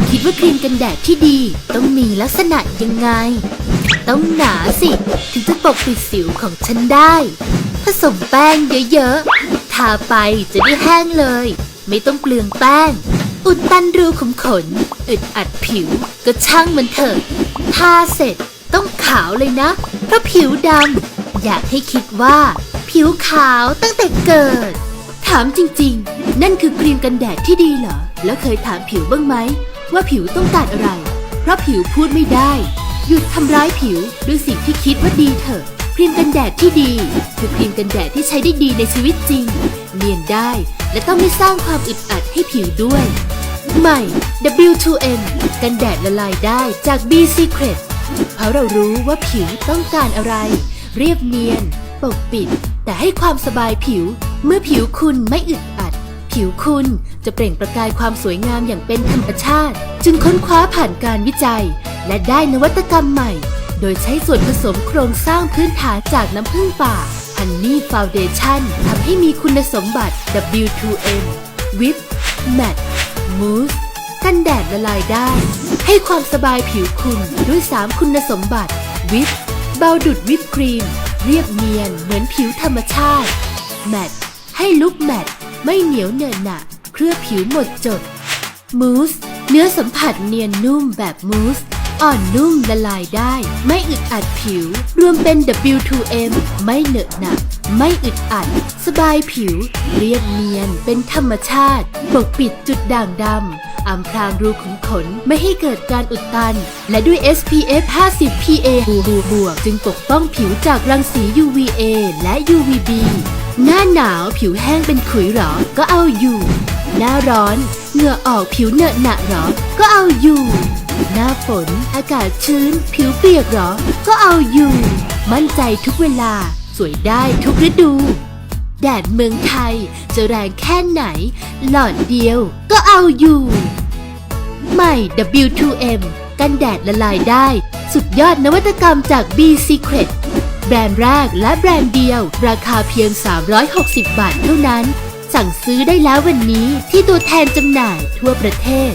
คุณคิดว่าครีมกันแดดที่ดีต้องมีลักษณะยังไง ต้องหนาสิ ถึงจะปกปิดสิวของฉันได้ ผสมแป้งเยอะๆ ทาไปจะได้แห้งเลย ไม่ต้องเปลืองแป้ง อุดตันรูขุมขน อึดอัดผิว ก็ช่างมันเถอะ ทาเสร็จต้องขาวเลยนะ เพราะผิวดำ อยากให้คิดว่า ผิวขาวตั้งแต่เกิด ถามจริง ๆ นั่นคือครีมกันแดดที่ดีเหรอ แล้วเคยถามผิวบ้างไหม ว่าผิวต้องการอะไร เพราะผิวพูดไม่ได้ หยุดทำร้ายผิวด้วยสิ่งที่คิดว่าดีเถอะครีมกันแดดที่ดี คือครีมกันแดดที่ใช้ได้ดีในชีวิตจริง เนียนได้ และต้องไม่สร้างความอึดอัดให้ผิวด้วย ใหม่ W2M กันแดดละลายได้จาก B Secret เพราะเรารู้ว่าผิวต้องการอะไร เรียบเนียน ปกปิด แต่ให้ความสบายผิว เมื่อผิวคุณไม่อึดอัด ผิวคุณ จะเปล่งประกายความสวยงามอย่างเป็นธรรมชาติ จึงค้นคว้าผ่านการวิจัย และได้นวัตกรรมใหม่ โดยใช้ส่วนผสมโครงสร้างพื้นฐานจากน้ำผึ้งป่า Honey Foundation ทำให้มีคุณสมบัติ W2M Whip Matte Mousse กันแดดละลายได้ ให้ความสบายผิวคุณด้วย 3 คุณสมบัติ วิปเบาดุดวิปครีม เรียบเนียนเหมือนผิวธรรมชาติ แมตให้ลุกแมตไม่เหนียวเหนอะหนะ ลือบผิวหมดจด มูส เนื้อสัมผัสเนียนนุ่มแบบมูส อ่อนนุ่มละลายได้ ไม่อึดอัดผิว รวมเป็น W2M ไม่เหนอะหนะไม่อึดอัด สบายผิว เรียบเนียนเป็นธรรมชาติ ปกปิดจุดด่างดำอำพรางรูขุมขนไม่ให้เกิดการอุดตัน และด้วย SPF 50 PA บวกบวกจึงปกป้องผิวจากรังสี UVA และ UVB หน้าหนาวผิวแห้งเป็นขุยหรอ ก็เอาอยู่ หน้าร้อนเหงื่อออกผิวเหนอะหนะหรอ ก็เอาอยู่ หน้าฝนอากาศชื้น ผิวเปียกหรอ ก็เอาอยู่ มั่นใจทุกเวลา สวยได้ทุกฤดู แดดเมืองไทยจะแรงแค่ไหน หลอดเดียวก็เอาอยู่ ใหม่ W2M กันแดดละลายได้ สุดยอดนวัตกรรมจาก B Secret แบรนด์แรกและแบรนด์เดียว ราคาเพียง 360 บาทเท่านั้น สั่งซื้อได้แล้ววันนี้ที่ตัวแทนจำหน่ายทั่วประเทศ